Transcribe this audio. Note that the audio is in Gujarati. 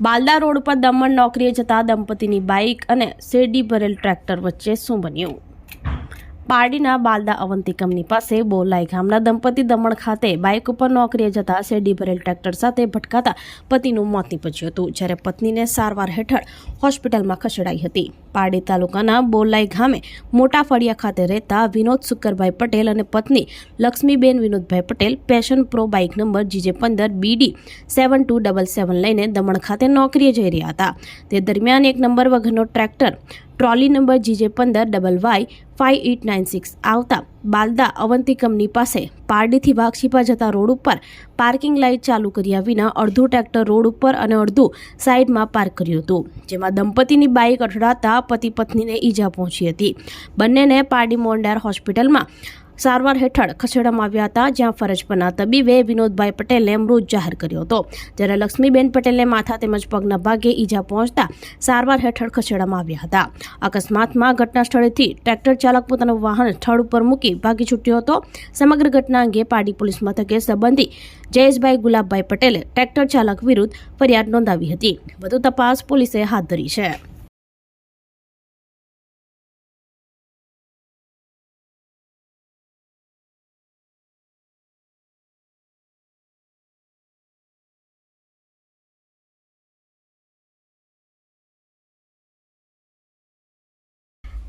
બાલદા રોડ પર દમણ નોકરીએ જતા દંપતીની બાઇક અને શેરડી ભરેલ ટ્રેક્ટર વચ્ચે શું બન્યું પારડીના બાલદા અવંતી કંપની પાસે બોલાઈ ગામના દંપતી દમણ ખાતે બાઇક ઉપર નોકરીએ જતા શેરડી ભરેલ ટ્રેક્ટર સાથે ભટકાતા પતિનું મોત નીપજ્યું હતું, જ્યારે પત્નીને સારવાર હેઠળ હોસ્પિટલમાં ખસેડાઈ હતી. પારડી તાલુકાના બોલાઈ ગામે મોટા ફળિયા ખાતે રહેતા વિનોદ શુકરભાઈ પટેલ અને પત્ની Lakshmiben Vinodbhai Patel passion pro bike number GJ પંદર બીડી સેવન ટુ ડબલ સેવન લઈને દમણ ખાતે નોકરીએ જઈ રહ્યા હતા. તે દરમિયાન એક નંબર વગરનો ટ્રેક્ટર ટ્રોલી નંબર જીજે પંદર double Y five eight nine six આવતા બાલદા અવંતી કંપની પાસે પારડીથી વાઘશીપા જતા રોડ ઉપર પાર્કિંગ લાઇટ ચાલુ કર્યા વિના અડધું ટ્રેક્ટર રોડ ઉપર અને અડધું સાઈડમાં પાર્ક કર્યું હતું, જેમાં દંપતીની બાઇક અથડાતા પતિ પત્નીને ઈજા પહોંચી હતી. બંનેને પારડી મોંડાર હોસ્પિટલમાં સારવાર હેઠળ ખસેડવામાં આવ્યા હતા, જ્યાં ફરજ પરના તબીબે વિનોદભાઈ પટેલને મૃત જાહેર કર્યો હતો. જ્યારે લક્ષ્મીબેન પટેલને માથા તેમજ પગના ભાગે ઈજા પહોંચતા સારવાર હેઠળ ખસેડવામાં આવ્યા હતા. અકસ્માતમાં ઘટના સ્થળેથી ટ્રેક્ટર ચાલક પોતાનું વાહન સ્થળ ઉપર મૂકી ભાગી છૂટ્યો હતો. સમગ્ર ઘટના અંગે પાડી પોલીસ મથકે સંબંધી જયેશભાઈ ગુલાબભાઈ પટેલે ટ્રેક્ટર ચાલક વિરુદ્ધ ફરિયાદ નોંધાવી હતી. વધુ તપાસ પોલીસે હાથ ધરી છે.